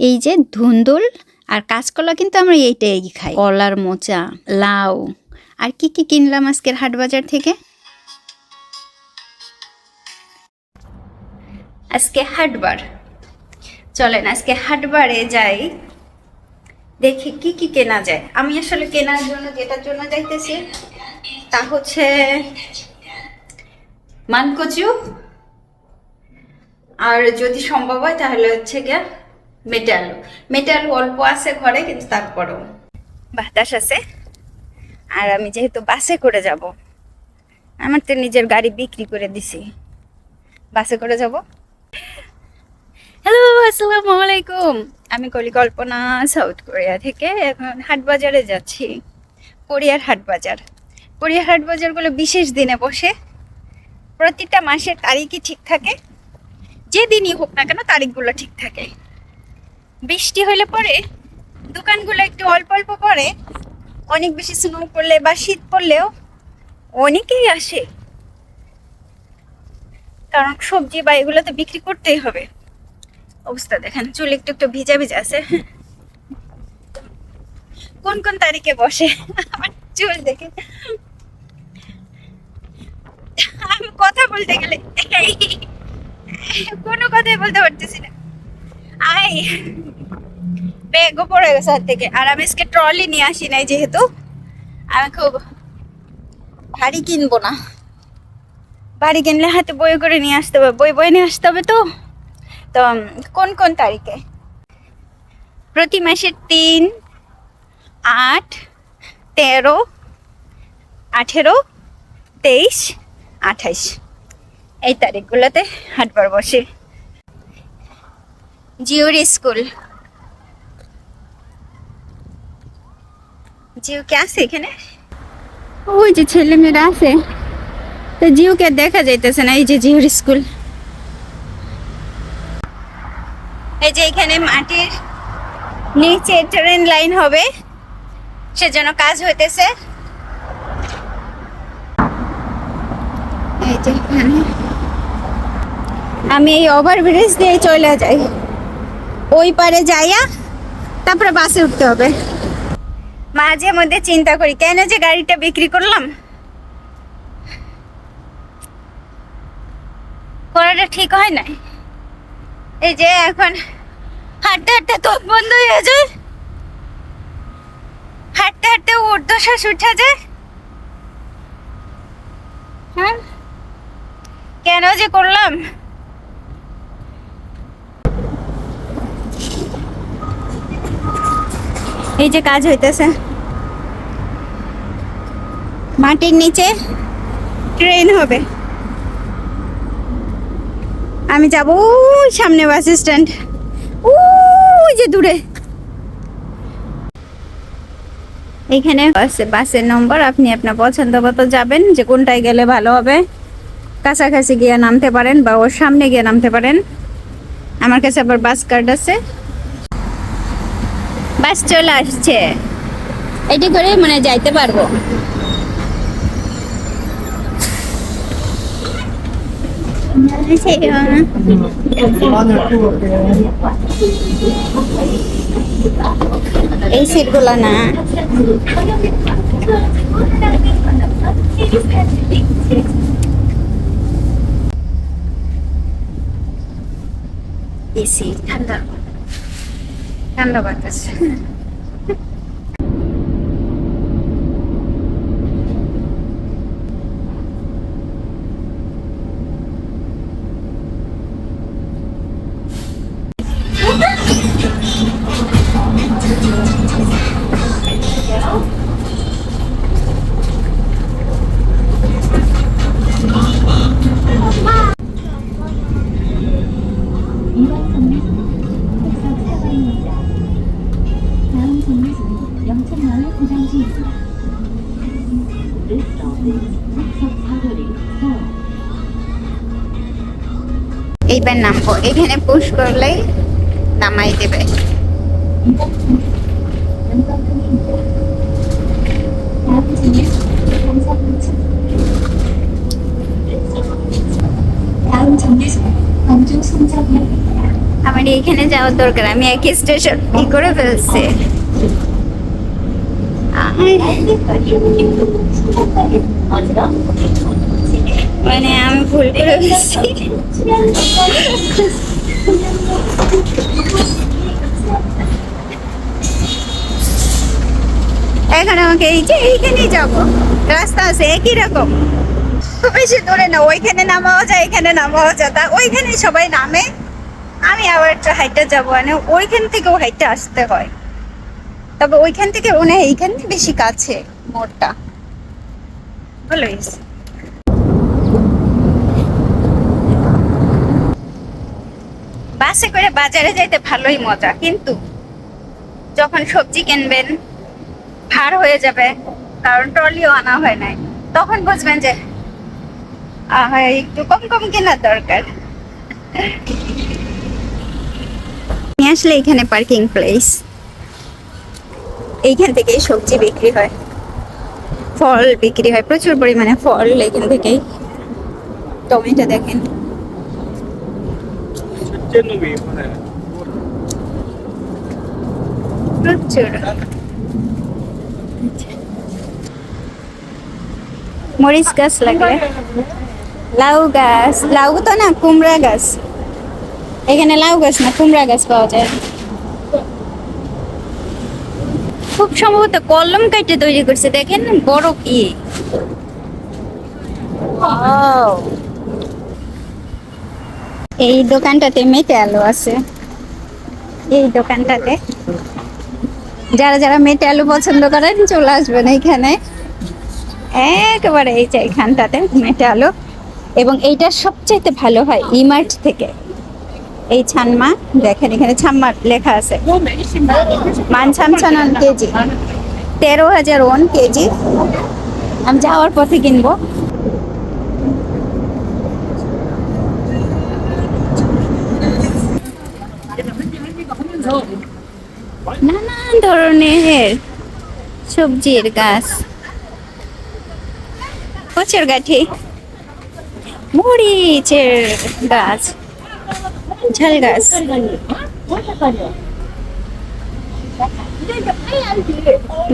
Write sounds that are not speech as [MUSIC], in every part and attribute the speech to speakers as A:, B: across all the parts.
A: এই যে ধুন্দুল আর কাঁচকলা কিন্তু আমরা এইটাই খাই। কলার মোচা, লাউ। আর কি কি কিনলাম আজকের হাট বাজার থেকে? আজকে হাটবার চলেন, আজকে হাটবারে যাই। দেখি কি কি কেনা যায়। আমি আসলে কেনার জন্য যেটার জন্য যাইতেছি, তা হচ্ছে মানকচু। আর যদি সম্ভব হয় তাহলে হচ্ছে গিয়া মেটে আলু মেটে আলু অল্প আছে ঘরে, কিন্তু তারপরেও। বাতাস আছে। আর আমি যেহেতু বাসে করে যাব, আমার তো নিজের গাড়ি বিক্রি করে দিছি। বাসে করে যাব। হ্যালো আসসালামু আলাইকুম। আমি কলিকল্পনা সাউথ কোরিয়া থেকে এখন হাটবাজারে যাচ্ছি। কোরিয়ার হাটবাজার। কোরিয়ার হাট বাজারগুলো বিশেষ দিনে বসে। প্রতিটা মাসের তারিখই ঠিক থাকে। যে দিনই হোক না কেন তারিখগুলো ঠিক থাকে। বৃষ্টি হলে পরে দোকানগুলো একটু অল্প অল্প পরে। অনেক বেশি স্নো পড়লে বা শীত পড়লেও অনেকেই আসে। কারণ সবজি বা এগুলো তো বিক্রি করতেই হবে। অবস্থা দেখেন, চুল একটু একটু ভিজা ভিজা আছে। কোন কোন তারিখে বসে? আমার চুল দেখে। আমি কথা বলতে গেলে কোনো কথাই বলতে পারতেছি না। আই। ব্যাগও পড়ে গেছে হাত থেকে। আর আমি আজকে ট্রলি নিয়ে আসি নাই যেহেতু। আমি খুব ভারী কিনবো না। ভারী কিনলে হাতে বই করে নিয়ে আসতে হবে। বই বই নিয়ে আসতে হবে তো। তো কোন কোন তারিখে? প্রতি মাসের তিন, আট, তেরো, আঠেরো, তেইশ, আঠাইশ। এই তারিখগুলোতে হাটবার বসে জিওর স্কুল। জিও কে আছে এখানে? ওই যে ছেলে মেয়েরা আছে। তো জিওকে দেখা যাইতেছে না এই যে জিওর স্কুল। এই যে এখানে মাটির নিচে ট্রেন লাইন হবে সেজন্য কাজ হইতেছে। এই যে এখানে। আমি এই ওভারব্রিজ দিয়ে চলে যাই। ওই পারে যাইয়া তারপরে বাসে উঠতে হবে। মাঝে মধ্যে চিন্তা করি, কেন যে গাড়িটা বিক্রি করলাম? করাটা ঠিক হয় না এই যে এখন হাঁটতে হাঁটতে তো বন্ধ হয়ে যায়। হাঁটতে হাঁটতে ঊর্ধ্বশ্বাস উঠা যায়। হ্যাঁ? কেন যে করলাম? এই যে কাজ হইতেছে। মাটির নিচে ট্রেন হবে। আমি যাব সামনে বাস স্ট্যান্ড ওই যে দূরে। এইখানে বাসে বাসের নম্বর আপনি আপনার পছন্দ মতো যাবেন, যে কোনটায় গেলে ভালো হবে। কাছাকাছি গিয়ে নামতে পারেন বা ওর সামনে গিয়ে নামতে পারেন। আমার কাছে আবার বাস কার্ড আছে। বাস চলে আসছে। এটি করে মানে যাইতে পারব। এই সিটগুলো না। এসি ঠান্ডা ঠান্ডা বাতাস এখানে পুশ করলে নামাই দেবে। আমার এখানে যাওয়ার দরকার, আমি একই স্টেশন কি করে ফেলছি? মানে আমি ভুল করে এখন আমাকে এই যে এইখানেই যাব। রাস্তা আছে একই রকম। খুব বেশি দূরে না, ওইখানে নামাও যায়, এখানে নামাও যায়। তা ওইখানে সবাই নামে। আমি আবার একটু হাইটটা যাব মানে ওইখান থেকেও হাইটটা আসতে হয়। তবে ওইখান থেকে মনে হয় এইখান বেশি কাছে, মোড়টা। ভালো হয়েছে। বাসে করে বাজারে যাইতে ভালোই মজা, কিন্তু যখন সবজি কিনবেন, ভার হয়ে যাবে, কারণ ট্রলিও আনা হয় নাই, তখন বুঝবেন যে একটু কম কম কেনার দরকার। নিয়ে আসলে এখানে পার্কিং প্লেস এইখান থেকেই সবজি বিক্রি হয়। ফল বিক্রি হয়, প্রচুর পরিমাণে ফল এখান থেকেই। টমেটো দেখেন। মরিচ গাছ লাগে লাউ গাছ। লাউ তো না, কুমড়া গাছ। এখানে লাউ গাছ না, কুমড়া গাছ পাওয়া যায়। খুব সম্ভবত কলম কাটে তৈরি করছে, দেখেন বড় কি। এই দোকানটাতে মেটে আলু আছে। এই দোকানটাতে। যারা যারা মেটে আলু পছন্দ করেন, চলে আসবেন এইখানে। একেবারে এই যে এখানটাতে মেটে আলু। এবং এইটা সবচাইতে ভালো হয় ইমার্ট থেকে। এই ছানমা, দেখেন এখানে ছাম্মা লেখা আছে। মান ছাম ছানান কেজি। তেরো হাজার ওন কেজি। আমি যাওয়ার পথে কিনবো নানান ধরনের সবজির গাছ। কচের গাঠি মরিচের গাছ ঝাল গাছ।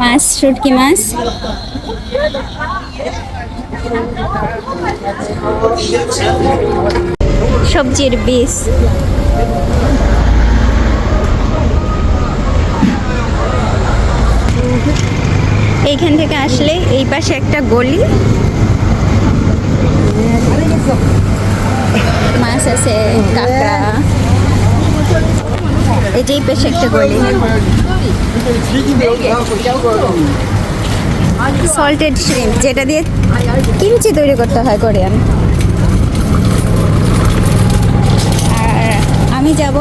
A: মাছ শুটকি মাছ। সবজির বীজ। এইখান থেকে আসলে এই পাশে একটা গলি। মাছ আছে, কাঁকড়া। এই যে এই পাশে একটা গলি। সল্টেড শ্রিম্প যেটা দিয়ে কিমচি তৈরি করতে হয় কোরিয়ান। আর আমি যাব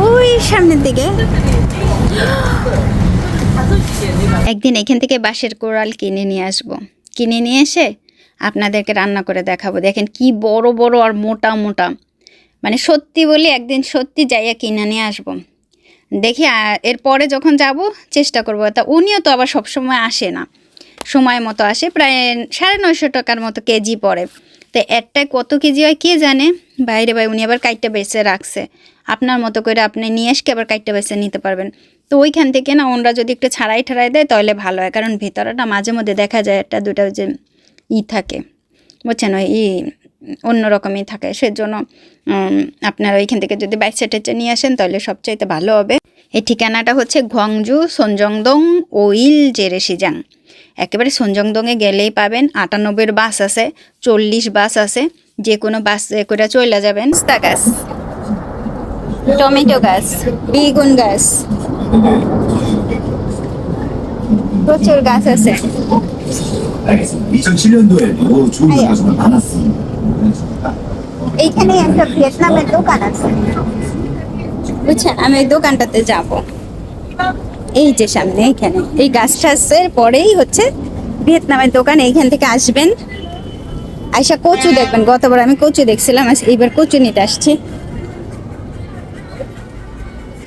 A: ওই সামনের দিকে। একদিন এখান থেকে বাঁশের কোরাল কিনে নিয়ে আসব। কিনে নিয়ে এসে আপনাদেরকে রান্না করে দেখাবো। দেখেন কি বড় বড় আর মোটা মোটা। মানে সত্যি বলি একদিন সত্যি যাইয়া কিনে নিয়ে আসব। দেখি এরপরে যখন যাব, চেষ্টা করব। তা উনিও তো আবার সবসময় আসে না। সময় মতো আসে, প্রায় সাড়ে নয়শো টাকার মতো কেজি পড়ে। তো একটায় কত কেজি হয় কে জানে? বাইরে ভাই, উনি আবার কাইটটা বেছে রাখছে। আপনার মতো করে আপনি নিয়ে এসকে আবার কাইটটা বেছে নিতে পারবেন। তো ওইখান থেকে না ওনরা যদি একটু ছাড়াই ঠাড়াই দেয়, তাহলে ভালো হয়। কারণ ভিতরেটা মাঝে মধ্যে দেখা যায় একটা দুটা যে ই থাকে, বুঝছেন? ওই ই অন্যরকমই থাকে। সেজন্য আপনারা ওইখান থেকে যদি বাইক সেটেচে নিয়ে আসেন, তাহলে সবচাইতে ভালো হবে। এই ঠিকানাটা হচ্ছে ঘংজু সঞ্জংদং ওইল জেরেসিজাং একেবারে সঞ্জংদংয়ে গেলেই পাবেন। আটানব্বইয়ের বাস আছে, চল্লিশ বাস আছে। যে কোনো বাসে করে চলে যাবেন। তা গাছ টমেটো গাছ বেগুন গাছ প্রচুর গাছ আছে। এইখানে একটা ভিয়েতনামের দোকান আছে। বুঝছেন আমি ওই দোকানটাতে যাব। এই যে সামনে এখানে এই গাছটা টাছের পরেই হচ্ছে ভিয়েতনামের দোকান। এইখান থেকে আসবেন। আইসা কচু দেখবেন। গতবার আমি কচু দেখছিলাম এইবার কচু নিতে আসছি।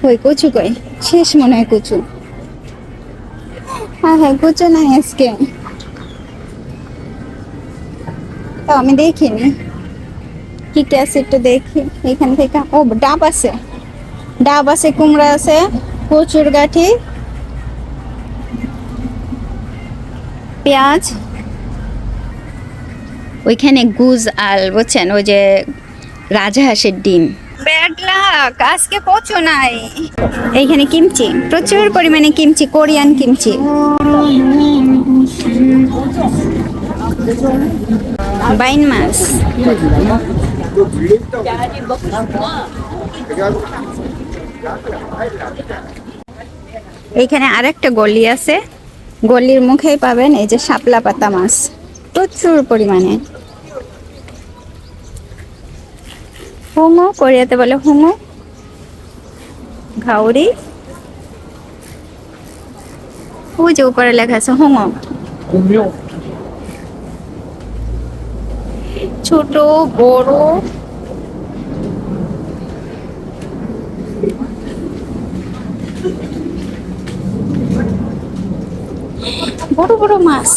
A: কই, কচু কই? শেষ মনে হয় কচু। হ্যাঁ হ্যাঁ কচু নাই আজকে। তো আমি দেখিনি। কি কি আছে একটু দেখি, এখান থেকে। ও, ডাব আছে। ডাব আছে, কুমড়া আছে, কচুর গাঠি, পেঁয়াজ, ওইখানে গুজ আল, বুঝছেন? ওই যে রাজহাঁসের ডিম। ব্যাড লাক আজকে কচু নাই। এইখানে কিমচি, প্রচুর পরিমাণে কিমচি, কোরিয়ান কিমচি। বাইন মাছ। এইখানে আরেকটা গলি আছে। গলির মুখেই পাবেন এই যে শাপলা পাতা মাছ। প্রচুর পরিমাণে। হুমো কোরিয়াতে বলে হুমো। ঘাউরি। ওই যে উপরে লেখা আছে হুমো। ছোট বড়। বড় বড় মাছ।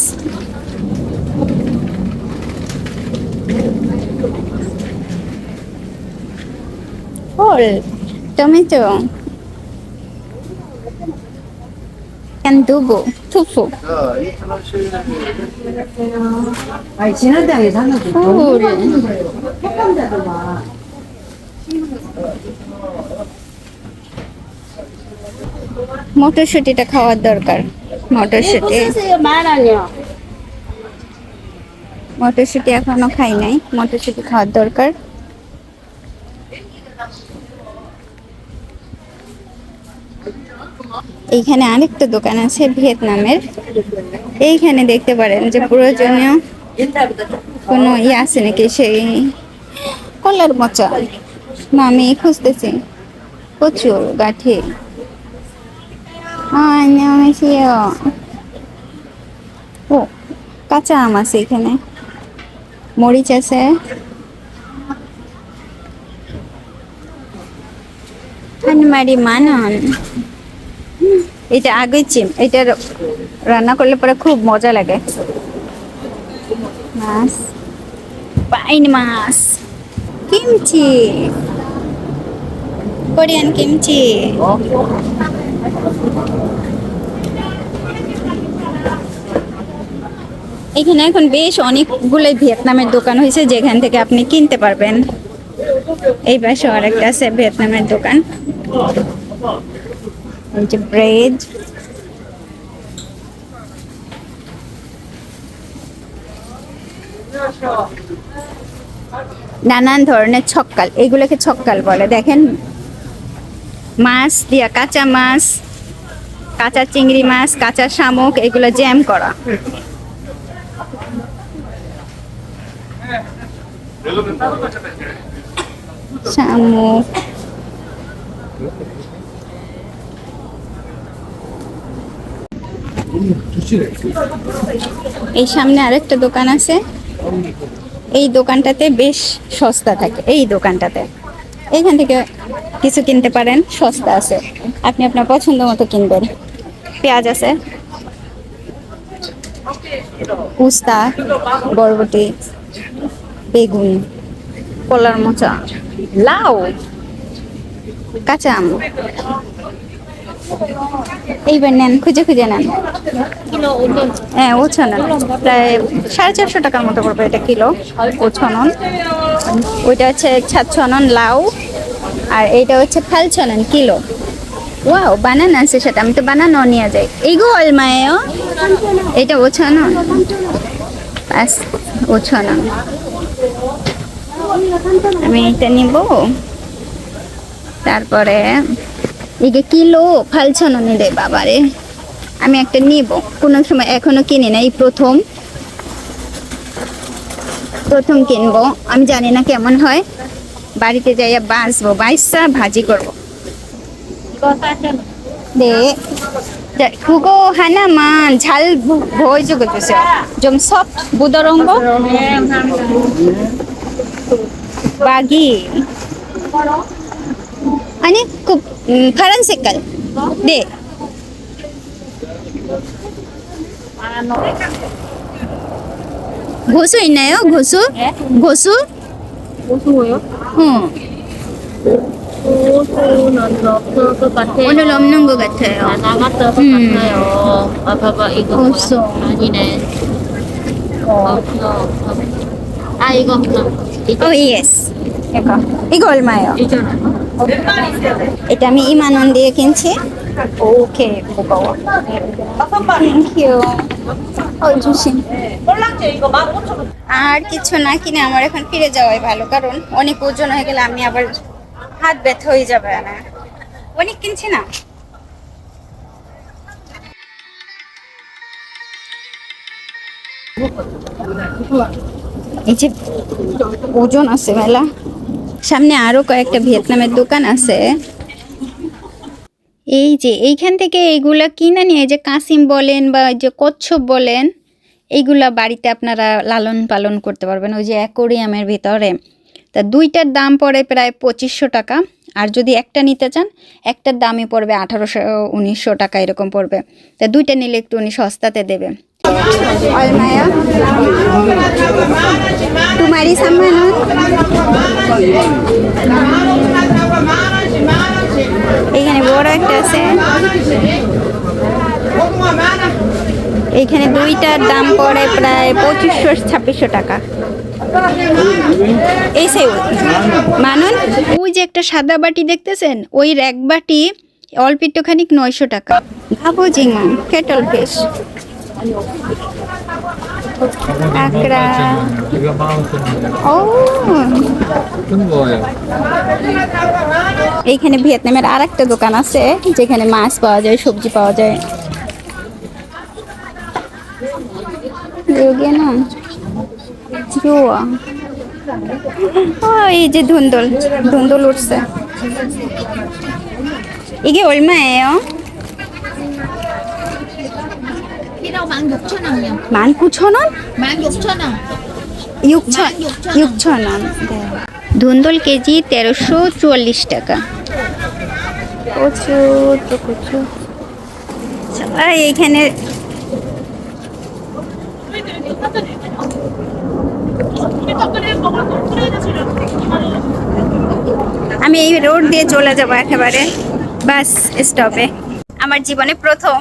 A: ফল টমেটো। ক্যান্ডুবো থুফু। ফুল মটরশুটিটা খাওয়ার দরকার মটরশুটি। মটরশুটি এখনও খাই নাই মটরশুটি খাওয়ার দরকার। এইখানে আরেকটা দোকান আছে ভিয়েতনামের। এইখানে দেখতে পারেন যে প্রয়োজনীয় কোনো ইয়ে আছে নাকি সেই কলার মোচা। না, আমি খুঁজতেছি। প্রচুর গাঠি। ও, কাঁচা আম আছে এখানে। মরিচ আছে। হানমারি মানন। এটা আগে চিম, এটা রান্না করলে পরে খুব মজা লাগে। মাছ। পাইন মাছ। কিমচি। Korean kimchi. এখানে এখন বেশ অনেকগুলোই ভিয়েতনামের দোকান হয়েছে, যেখান থেকে আপনি কিনতে পারবেন। এই পাশে আরেকটা আছে ভিয়েতনামের দোকান। এই যে নানান ধরনের ছক্কাল, এগুলোকে ছক্কাল বলে। দেখেন, মাছ দিয়া কাঁচা মাছ, কাঁচা চিংড়ি মাছ, কাঁচা শামুক, এগুলো জ্যাম করা। শামুক এই সামনে আরেকটা দোকান আছে। এই দোকানটাতে বেশ সস্তা থাকে, এই দোকানটাতে। এইখান থেকে কিছু কিনতে পারেন, সস্তা আছে। আপনি আপনার পছন্দ মতো কিনবেন। পেঁয়াজ আছে। উস্তা, বরবটি, বেগুন, কলার মোচা, লাউ, কাঁচা আম। এইবার নেন খুঁজে খুঁজে নেন। হ্যাঁ ওছনন প্রায় সাড়ে চারশো টাকার মতো পড়বে এটা কিলো ওছনন ওইটা হচ্ছে ছাচ্ছনন লাউ আর এইটা হচ্ছে ফালছনন কিলো। ওয়াও বানান আছে সেটা আমি তো বানানো নিয়ে যাই। এইগো অলমায়ও এটা ওছনন ব্যাস ওছনন আমি এটা নিব। তারপরে এদিকে কিলো ফালছানো রে বাবারে। আমি একটা নিব। কোনো সময় এখনও কিনি না এই প্রথম। প্রথম কিনবো। আমি জানি না কেমন হয়। বাড়িতে যাইয়া বাঁচবো বাইসা ভাজি করব। মা ঝাল ভয় বাগি। খুব 음, 파란 색깔. 네. 고수 있나요? 고수? 고수?
B: 고소해요?
A: 응.
B: 고소는 없을 것 같아요.
A: 오늘 없는 것 같아요.
B: 아, 나갔을 것
A: 음.
B: 같아요. 아, 봐봐, 이거 뭐야?
A: 없어.
B: 아니네. 없어, 없어. 아, 이거 없어. 이거
A: 오 예스. 이거 얼마예요?
B: 있잖아.
A: এটা আমি ইমানন দিয়ে কিনছি। ওকে আর কিছু না কিনে আমার এখন ফিরে যাওয়াই ভালো কারণ অনেক ওজন হয়ে গেলে আমি আবার হাত ব্যথা হয়ে যাবে না। অনেক কিনছি না। এই যে ওজন আছে মেলা সামনে আরও কয়েকটা ভিয়েতনামের দোকান আছে। এই যে, এইখান থেকে এইগুলা কিনে নিয়ে যে কাসিম বলেন বা যে কচ্ছপ বলেন, এইগুলা বাড়িতে আপনারা লালন পালন করতে পারবেন ওই যে অ্যাকোরিয়ামের ভিতরে। তা দুইটার দাম পড়ে প্রায় পঁচিশশো টাকা, আর যদি একটা নিতে চান, একটার দামই পড়বে আঠারোশো, উনিশশো টাকা এরকম পড়বে। তা দুইটা নিলে একটু উনি সস্তাতে দেবে। অলমায়া। তোমারই সামান এইখানে বড় একটা আছে। এইখানে দুইটার দাম পড়ে প্রায় পঁচিশশো, ছাব্বিশশো টাকা। এই সেই মানুন, ওই যে একটা সাদা বাটি দেখতেছেন? ওই র্যাক বাটি অল্প একটুখানি নয়শো টাকা। ভাবো জিঙা কেটল কাঁকড়া
C: 이거 마운틴
A: ও
C: 큰 거예요.
A: এইখানে ভিয়েতনামের আর একটা দোকান আছে যেখানে মাছ পাওয়া যায় সবজি পাওয়া যায় যোগে না জুয়া ও এই যে ধুন্দল ধুন্দল উঠছে 이게 얼마예요?
B: 키로 16,000원이요.
A: 19,000원?
B: 16,000원.
A: 6천 6천 원. 네. ধুন্দল কেজি তেরোশো চুয়াল্লিশ টাকা প্রচুর তো প্রচুর আর এইখানে আমি এই রোড দিয়ে চলে যাব একেবারে বাস স্টপে আমার জীবনে প্রথম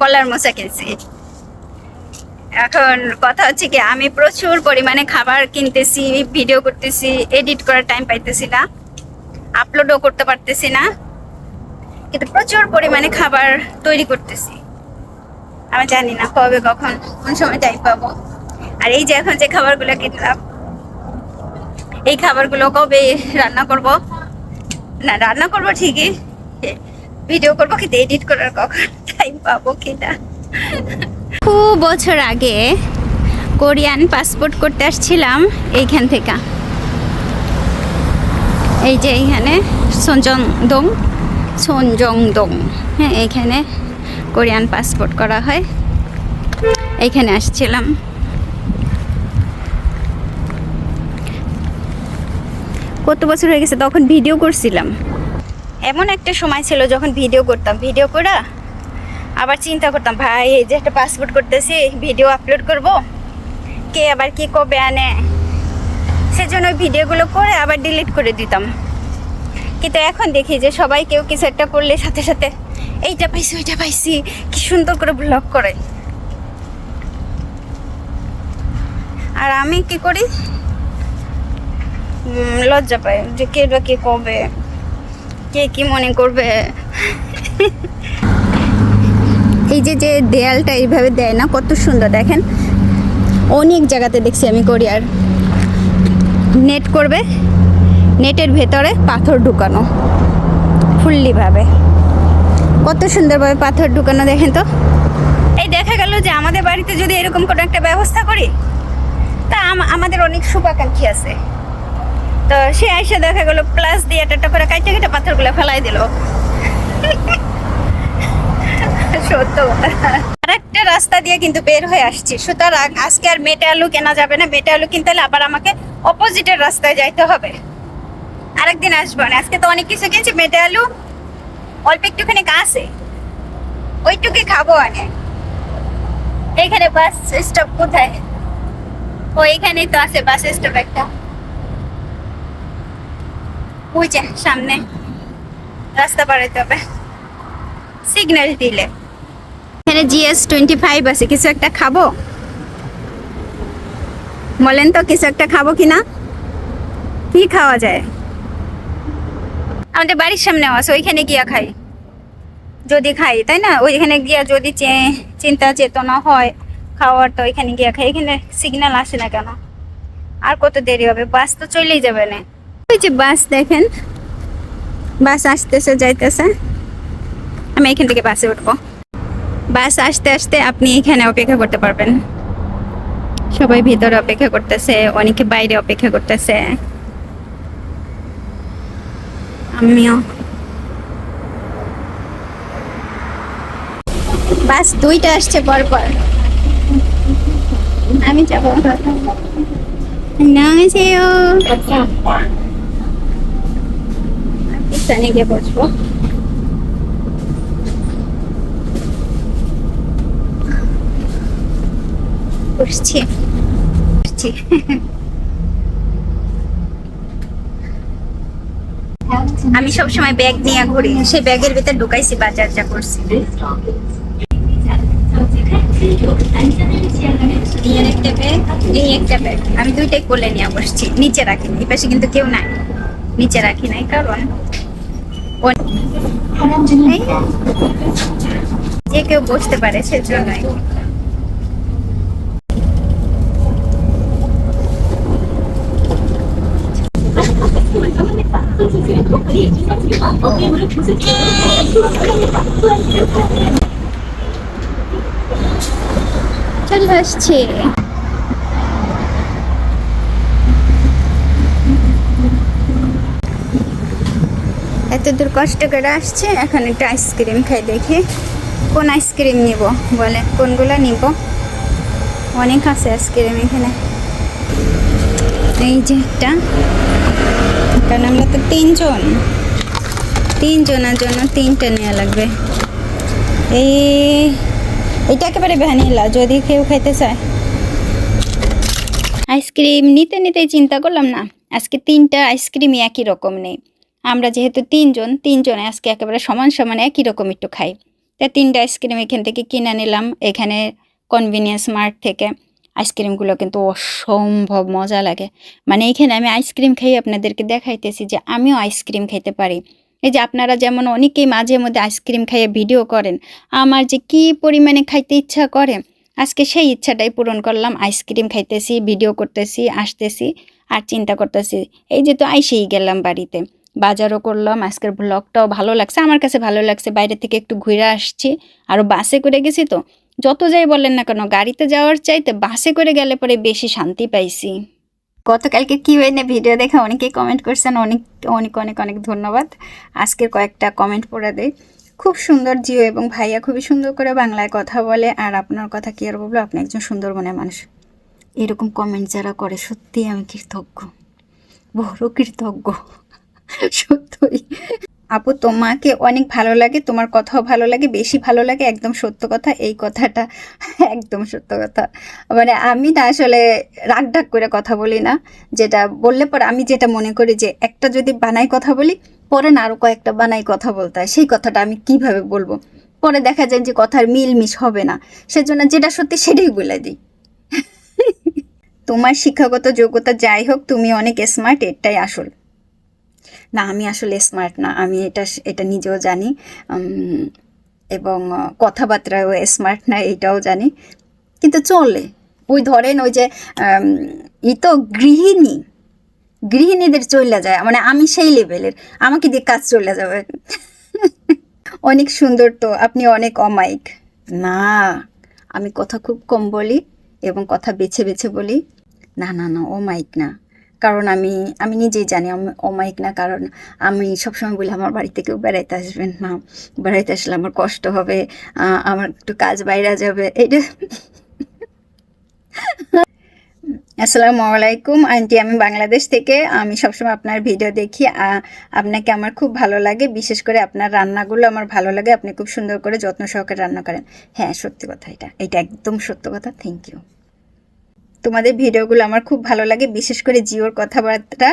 A: কলার মোচা কিনছি। এখন কথা হচ্ছে কি, আমি প্রচুর পরিমাণে খাবার কিনতেছি ভিডিও করতেছি এডিট করার টাইম পাইতেছি না আপলোডও করতে পারতেছি না, কিন্তু প্রচুর পরিমাণে খাবার তৈরি করতেছি। আমি জানি না কবে, কখন, কোন সময় টাইম পাবো। আর এই যে এখন যে খাবারগুলো কিনলাম, এই খাবারগুলো কবে রান্না করব? না, রান্না করব ঠিকই ভিডিও করব কিন্তু এডিট করার কখন টাইম পাবো কিনা? খুব বছর আগে কোরিয়ান পাসপোর্ট করতে আসছিলাম এইখান থেকে। এই যে এইখানে সঞ্জং দং সঞ্জং দং হ্যাঁ এইখানে কোরিয়ান পাসপোর্ট করা হয়। এইখানে আসছিলাম। কত বছর হয়ে গেছে তখন ভিডিও করছিলাম। এমন একটা সময় ছিল যখন ভিডিও করতাম ভিডিও করা আবার চিন্তা করতাম, ভাই, এই যে একটা পাসপোর্ট করতেছি ভিডিও আপলোড করব? কে আবার কি কবে আনে? সেজন্য ওই ভিডিওগুলো করে আবার ডিলিট করে দিতাম। কিন্তু এখন দেখি যে সবাই কেউ কিছু একটা করলে সাথে সাথে, এইটা পাইছি, ওইটা পাইছি, কি সুন্দর করে ব্লগ করে। আর আমি কি করি? লজ্জা পাই যে কে বা কে কবে কে কি মনে করবে? এই যে যে দেয়ালটা এইভাবে দেয় না, কত সুন্দর, দেখেন। অনেক জায়গাতে দেখছি আমি কোরিয়ার। নেট করবে, নেটের ভেতরে পাথর ঢুকানো, ফুল্লিভাবে। কত সুন্দরভাবে পাথর ঢুকানো, দেখেন তো। এই দেখা গেল যে, আমাদের বাড়িতে যদি এরকম কোনো একটা ব্যবস্থা করি, তা আমাদের অনেক শুভাকাঙ্ক্ষী আছে। তো সে এসে দেখা গেল প্লাস দিয়ে একটা করে কাইটে কেটে পাথরগুলো ফেলাই দিল। সত্য আর একটা রাস্তা দিয়ে কিন্তু বের হয়ে আসছি। সুতরাং আজকে আর মেটে আলু কেনা যাবে না। মেটে আলু কিনতে হলে আবার আমাকে অপোজিটের রাস্তায় যাইতে হবে। আরেকদিন আসব না। আজকে তো অনেক কিছু কিনছি। মেটে আলু, অল্প একটুখানি আছে ওইটুকুই খাব আনে এইখানে বাস স্টপ কোথায়? ও, এইখানেই তো আছে বাস স্টপ একটা। ওই যে, সামনে। রাস্তা পারাইতে হবে। সিগন্যাল দিলে। এখানে জিএস টোয়েন্টি ফাইভ আছে, কিছু একটা খাব? বলেন তো, কিছু একটা খাব কিনা? কি খাওয়া যায়? আমাদের বাড়ির সামনে আছে, ওইখানে গিয়া খাই। যদি খাই, তাই না? ওইখানে গিয়া যদি চিন্তা চেতনা হয়, খাওয়ার তো ওইখানে গিয়া খাই। এখানে সিগন্যাল আসে না কেন? আর কত দেরি হবে? বাস তো চলেই যাবে না। ওই যে বাস দেখেন। বাস আসতেছে, যাইতেছে। আমি এখান থেকে বাসে উঠবো। বাস আসতে আসতে আপনি এখানে অপেক্ষা করতে পারবেন। সবাই ভিতরে অপেক্ষা করতেছে, অনেকে বাইরে অপেক্ষা করতেছে। আমিও। বাস দুইটা আসছে পরপর। আমি যাব। 안 স্ট্যান্ডে গিয়ে বসবো বসছি বসছি আমি সবসময় ব্যাগ নিয়ে ঘুরি, সেই ব্যাগের ভিতরে ঢুকাইছি বাজার যা করছি আমি দুইটাই কোলে নিয়ে বসছি, নিচে রাখিনি এই পাশে কিন্তু কেউ নাই। নিচে রাখি নাই, কারণ যে কেউ বসতে পারে সেজন্যই চলে আসছে। এত দূর কষ্ট করে আসছে, এখন একটু আইসক্রিম খাই দেখি। কোন আইসক্রিম নিব? বলে কোনগুলো নিব? অনেক আছে আইসক্রিম এখানে। এই যে একটা। কারণ আমরা তো তিনজন। তিনজনের জন্য তিনটে নেওয়া লাগবে। এই এটা একেবারে ভ্যানিলা, যদি কেউ খাইতে চায়। আইসক্রিম নিতে নিতে চিন্তা করলাম না। আজকে তিনটা আইসক্রিমই একই রকম নেই। আমরা যেহেতু তিনজন, তিনজনে আজকে একেবারে সমান সমান একই রকম একটু খাই। তা তিনটা আইসক্রিম এখান থেকে কিনে নিলাম। এখানে কনভিনিয়েন্স মার্ট থেকে আইসক্রিমগুলো কিন্তু অসম্ভব মজা লাগে। মানে এখানে আমি আইসক্রিম খাই আপনাদেরকে দেখাইতেছি যে আমিও আইসক্রিম খেতে পারি। এই যে আপনারা যেমন অনেকেই মাঝে মধ্যে আইসক্রিম খাইয়ে ভিডিও করেন, আমার যে কি পরিমাণে খাইতে ইচ্ছা করে, আজকে সেই ইচ্ছাটাই পূরণ করলাম। আইসক্রিম খাইতেছি, ভিডিও করতেছি, আসতেছি, আর চিন্তা করতেছি, এই যে তো আইসেই গেলাম বাড়িতে। বাজারও করলাম, আজকের ব্লগটাও ভালো লাগছে, আমার কাছে ভালো লাগছে। বাইরে থেকে একটু ঘুরে আসছি আরও বাসে করে গেছি তো। যত যাই বলেন না কেন, গাড়িতে যাওয়ার চাইতে বাসে করে গেলে পরে বেশি শান্তি পাইছি। গতকালকে কি হয়নি ভিডিও দেখে অনেকেই কমেন্ট করছেন, অনেক অনেক অনেক অনেক ধন্যবাদ। আজকের কয়েকটা কমেন্ট পড়ে দেয় খুব সুন্দর জিও এবং ভাইয়া খুবই সুন্দর করে বাংলায় কথা বলে, আর আপনার কথা কি আর বলব, আপনি একজন সুন্দর মনের মানুষ। এরকম কমেন্ট যারা করে সত্যি আমি কৃতজ্ঞ। বড় কৃতজ্ঞ। [LAUGHS] সত্যই। আপু, তোমাকে অনেক ভালো লাগে, তোমার কথাও ভালো লাগে, বেশি ভালো লাগে একদম সত্য কথা, এই কথাটা [LAUGHS] একদম সত্য কথা। মানে আমি না আসলে রাগ ডাক করে কথা বলি না, যেটা বললে পরে আমি যেটা মনে করি যে একটা যদি বানাই কথা বলি, পরে না আরও কয়েকটা বানাই কথা বলতে হয়, সেই কথাটা আমি কীভাবে বলব? পরে দেখা যায় যে কথার মিল মিশ হবে না, সেজন্য যেটা সত্যি সেটাই বলে দিই। [LAUGHS] তোমার শিক্ষাগত যোগ্যতা যাই হোক, তুমি অনেক স্মার্ট এটাই আসল। না আমি আসলে স্মার্ট না। আমি এটা এটা নিজেও জানি। এবং আহ, কথাবার্তায়ও স্মার্ট না এটাও জানি। কিন্তু চলে। ওই ধরেন ওই যে ই তো গৃহিণী। গৃহিণীদের চলে যায়। মানে আমি সেই লেভেলের আমাকে দিয়ে কাজ চলে যাবে। [LAUGHS] অনেক সুন্দর তো। আপনি অনেক অমায়িক। না আমি কথা খুব কম বলি এবং কথা বেছে বেছে বলি। না না না অমায়িক না। কারণ আমি আমি নিজেই জানি অমায়িক না, কারণ আমি সবসময় বলি আমার বাড়িতে কেউ বেড়াইতে আসবেন না। বেড়াইতে আসলে আমার কষ্ট হবে আমার একটু কাজ বাইরে যাবে, এইটা আসসালামু আলাইকুম। আন্টি, আমি বাংলাদেশ থেকে। আমি সবসময় আপনার ভিডিও দেখি আপনাকে আমার খুব ভালো লাগে। বিশেষ করে আপনার রান্নাগুলো আমার ভালো লাগে। আপনি খুব সুন্দর করে যত্ন সহকারে রান্না করেন। হ্যাঁ সত্যি কথা এটা। এটা একদম সত্য কথা। থ্যাংক ইউ তোমাদের ভিডিওগুলো আমার খুব ভালো লাগে, বিশেষ করে জিওর কথাবার্তা।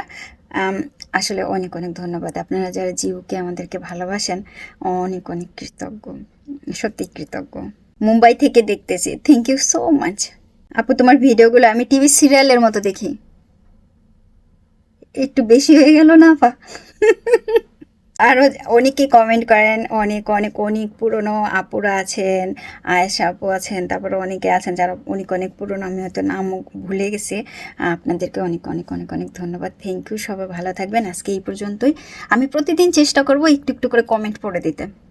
A: আসলে অনেক অনেক ধন্যবাদ। আপনারা যারা জিওকে আমাদেরকে ভালোবাসেন, অনেক অনেক কৃতজ্ঞ, সত্যি কৃতজ্ঞ। মুম্বাই থেকে দেখতেছি। থ্যাংক ইউ সো মাচ আপু, তোমার ভিডিওগুলো আমি টিভি সিরিয়ালের মতো দেখি। একটু বেশি হয়ে গেল না, আপা? আরও অনেকে কমেন্ট করেন, অনেক অনেক অনেক পুরনো আপুরা আছেন, আয়েশা আপু আছেন, তারপরে অনেকে আছেন যারা অনেক অনেক পুরনো, আমি হয়তো নামও ভুলে গেছি। আপনাদেরকে অনেক অনেক অনেক অনেক ধন্যবাদ। থ্যাংক ইউ সবাই ভালো থাকবেন। আজকে এই পর্যন্তই। আমি প্রতিদিন চেষ্টা করব একটু একটু করে কমেন্ট পড়ে দিতে।